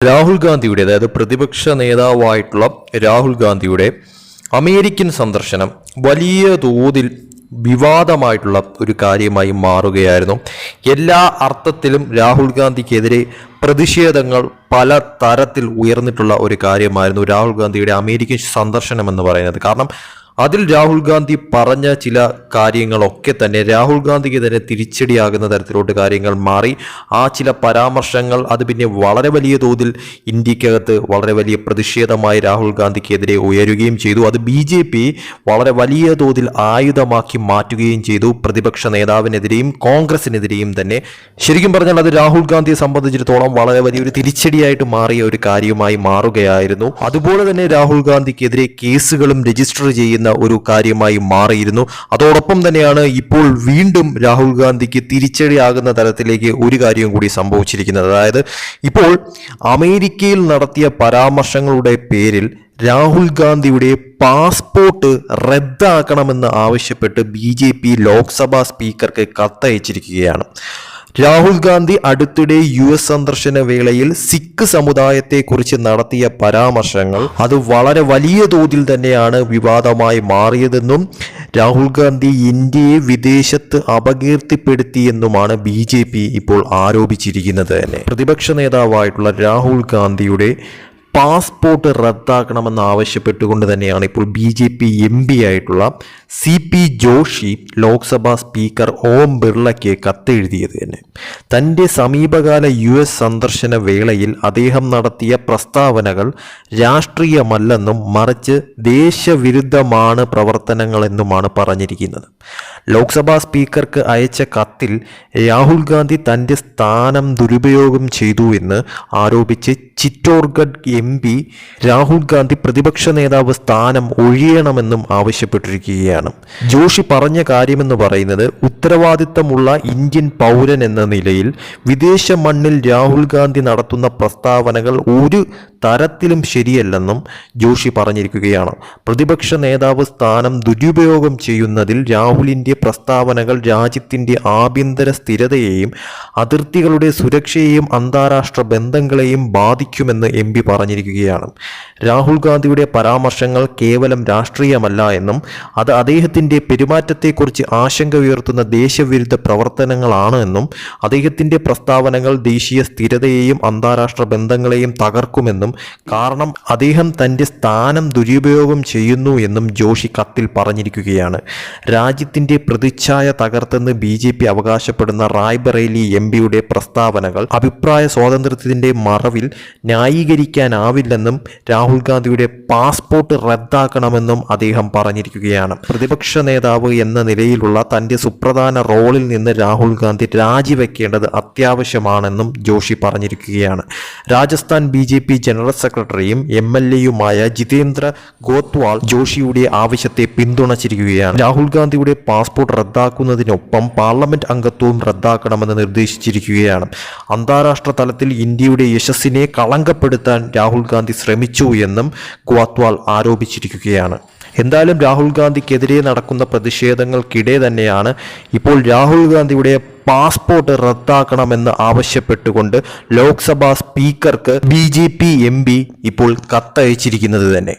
രാഹുൽ ഗാന്ധിയുടെ അതായത് പ്രതിപക്ഷ നേതാവായിട്ടുള്ള രാഹുൽ ഗാന്ധിയുടെ അമേരിക്കൻ സന്ദർശനം വലിയ തോതിൽ വിവാദമായിട്ടുള്ള ഒരു കാര്യമായി മാറുകയായിരുന്നു. എല്ലാ അർത്ഥത്തിലും രാഹുൽ ഗാന്ധിക്കെതിരെ പ്രതിഷേധങ്ങൾ പല തരത്തിൽ ഉയർന്നിട്ടുള്ള ഒരു കാര്യമായിരുന്നു രാഹുൽ ഗാന്ധിയുടെ അമേരിക്കൻ സന്ദർശനം എന്ന് പറയുന്നത്. കാരണം അതിൽ രാഹുൽ ഗാന്ധി പറഞ്ഞ ചില കാര്യങ്ങളൊക്കെ തന്നെ രാഹുൽ ഗാന്ധിക്ക് തന്നെ തിരിച്ചടിയാകുന്ന തരത്തിലോട്ട് കാര്യങ്ങൾ മാറി. ആ ചില പരാമർശങ്ങൾ അത് പിന്നെ വളരെ വലിയ തോതിൽ ഇന്ത്യക്കകത്ത് വളരെ വലിയ പ്രതിഷേധമായി രാഹുൽ ഗാന്ധിക്കെതിരെ ഉയരുകയും ചെയ്തു. അത് ബി ജെ പി വളരെ വലിയ തോതിൽ ആയുധമാക്കി മാറ്റുകയും ചെയ്തു. പ്രതിപക്ഷ നേതാവിനെതിരെയും കോൺഗ്രസിനെതിരെയും തന്നെ. ശരിക്കും പറഞ്ഞാൽ അത് രാഹുൽ ഗാന്ധിയെ സംബന്ധിച്ചിടത്തോളം വളരെ വലിയൊരു തിരിച്ചടിയായിട്ട് മാറിയ ഒരു കാര്യമായി മാറുകയായിരുന്നു. അതുപോലെ തന്നെ രാഹുൽ ഗാന്ധിക്കെതിരെ കേസുകളും രജിസ്റ്റർ ചെയ്യുന്ന ഒരു കാര്യമായി മാറിയിരുന്നു. അതോടൊപ്പം തന്നെയാണ് ഇപ്പോൾ വീണ്ടും രാഹുൽ ഗാന്ധിക്ക് തിരിച്ചടിയാകുന്ന തരത്തിലേക്ക് ഒരു കാര്യം കൂടി സംഭവിച്ചിരിക്കുന്നത്. അതായത് ഇപ്പോൾ അമേരിക്കയിൽ നടത്തിയ പരാമർശങ്ങളുടെ പേരിൽ രാഹുൽ ഗാന്ധിയുടെ പാസ്പോർട്ട് റദ്ദാക്കണമെന്ന് ആവശ്യപ്പെട്ട് ബി ജെ പി ലോക്സഭാ സ്പീക്കർക്ക് കത്തയച്ചിരിക്കുകയാണ്. രാഹുൽ ഗാന്ധി അടുത്തിടെ യു എസ് സന്ദർശന വേളയിൽ സിഖ് സമുദായത്തെക്കുറിച്ച് നടത്തിയ പരാമർശങ്ങൾ അത് വളരെ വലിയ തോതിൽ തന്നെയാണ് വിവാദമായി മാറിയതെന്നും രാഹുൽ ഗാന്ധി ഇന്ത്യയെ വിദേശത്ത് അപകീർത്തിപ്പെടുത്തിയെന്നുമാണ് ബി ജെ പി ഇപ്പോൾ ആരോപിച്ചിരിക്കുന്നത് തന്നെ. പ്രതിപക്ഷ നേതാവായിട്ടുള്ള രാഹുൽ ഗാന്ധിയുടെ പാസ്പോർട്ട് റദ്ദാക്കണമെന്ന് ആവശ്യപ്പെട്ടുകൊണ്ട് തന്നെയാണ് ഇപ്പോൾ B J P M P ആയിട്ടുള്ള C P Joshi Lok Sabha speaker Om ബിർളയ്ക്ക് കത്തെഴുതിയത് തന്നെ. തന്റെ സമീപകാല യു എസ് സന്ദർശന വേളയിൽ അദ്ദേഹം നടത്തിയ പ്രസ്താവനകൾ രാഷ്ട്രീയമല്ലെന്നും മറിച്ച് ദേശവിരുദ്ധമാണ് പ്രവർത്തനങ്ങളെന്നുമാണ് പറഞ്ഞിരിക്കുന്നത്. ലോക്സഭാ സ്പീക്കർക്ക് അയച്ച കത്തിൽ രാഹുൽ ഗാന്ധി തന്റെ സ്ഥാനം ദുരുപയോഗം ചെയ്തു എന്ന് ആരോപിച്ച് ചിറ്റോർഗഡ് എം പി രാഹുൽ ഗാന്ധി പ്രതിപക്ഷ നേതാവ് സ്ഥാനം ഒഴിയണമെന്നും ആവശ്യപ്പെട്ടിരിക്കുകയാണ്. ജോഷി പറഞ്ഞ കാര്യമെന്ന് പറയുന്നത് ഉത്തരവാദിത്തമുള്ള ഇന്ത്യൻ പൗരൻ എന്ന നിലയിൽ വിദേശ മണ്ണിൽ രാഹുൽ ഗാന്ധി നടത്തുന്ന പ്രസ്താവനകൾ ഒരു തരത്തിലും ശരിയല്ലെന്നും ജോഷി പറഞ്ഞിരിക്കുകയാണ്. പ്രതിപക്ഷ നേതാവ് സ്ഥാനം ദുരുപയോഗം ചെയ്യുന്നതിൽ രാഹുലിന്റെ പ്രസ്താവനകൾ രാജ്യത്തിന്റെ ആഭ്യന്തര സ്ഥിരതയെയും അതിർത്തികളുടെ സുരക്ഷയെയും അന്താരാഷ്ട്ര ബന്ധങ്ങളെയും ബാധിക്കുമെന്ന് എം പി പറഞ്ഞിരിക്കുകയാണ് രാഹുൽ ഗാന്ധിയുടെ പരാമർശങ്ങൾ കേവലം രാഷ്ട്രീയമല്ല എന്നും അത് അദ്ദേഹത്തിന്റെ പെരുമാറ്റത്തെക്കുറിച്ച് ആശങ്ക ഉയർത്തുന്ന ദേശവിരുദ്ധ പ്രവർത്തനങ്ങളാണ് എന്നും അദ്ദേഹത്തിന്റെ പ്രസ്താവനകൾ ദേശീയ സ്ഥിരതയെയും അന്താരാഷ്ട്ര ബന്ധങ്ങളെയും തകർക്കുമെന്നും കാരണം അദ്ദേഹം തന്റെ സ്ഥാനം ദുരുപയോഗം ചെയ്യുന്നു എന്നും ജോഷി കത്തിൽ പറഞ്ഞിരിക്കുകയാണ്. രാജ്യത്തിന്റെ പ്രതിച്ഛായ തകർത്തെന്ന് ബി ജെ പി അവകാശപ്പെടുന്ന റായ്ബറേലി എം പിയുടെ പ്രസ്താവനകൾ അഭിപ്രായ സ്വാതന്ത്ര്യത്തിന്റെ മറവിൽ ന്യായീകരിക്കാനാവില്ലെന്നും രാഹുൽ ഗാന്ധിയുടെ പാസ്പോർട്ട് റദ്ദാക്കണമെന്നും അദ്ദേഹം പറഞ്ഞിരിക്കുകയാണ്. പ്രതിപക്ഷ നേതാവ് എന്ന നിലയിലുള്ള തന്റെ സുപ്രധാന റോളിൽ നിന്ന് രാഹുൽ ഗാന്ധി രാജിവെക്കേണ്ടത് അത്യാവശ്യമാണെന്നും ജോഷി പറഞ്ഞിരിക്കുകയാണ്. Rajasthan B J P general സെക്രട്ടറിയും എം എൽ എയുമായ ജിതേന്ദ്ര ഗോത്വാൾ ജോഷിയുടെ ആവശ്യത്തെ പിന്തുണച്ചിരിക്കുകയാണ്. രാഹുൽ ഗാന്ധിയുടെ പാസ്പോർട്ട് റദ്ദാക്കുന്നതിനൊപ്പം പാർലമെന്റ് അംഗത്വവും റദ്ദാക്കണമെന്ന് നിർദ്ദേശിച്ചിരിക്കുകയാണ്. അന്താരാഷ്ട്ര തലത്തിൽ ഇന്ത്യയുടെ യശസ്സിനെ കളങ്കപ്പെടുത്താൻ രാഹുൽ ഗാന്ധി ശ്രമിച്ചു എന്നും ഗ്വാത്വാൾ ആരോപിച്ചിരിക്കുകയാണ്. എന്തായാലും രാഹുൽ ഗാന്ധിക്കെതിരെ നടക്കുന്ന പ്രതിഷേധങ്ങൾക്കിടെ തന്നെയാണ് ഇപ്പോൾ രാഹുൽ ഗാന്ധിയുടെ പാസ്പോർട്ട് റദ്ദാക്കണമെന്ന് ആവശ്യപ്പെട്ടുകൊണ്ട് ലോക്സഭാ സ്പീക്കർക്ക് B J P M P ഇപ്പോൾ കത്തയച്ചിരിക്കുന്നത് തന്നെ.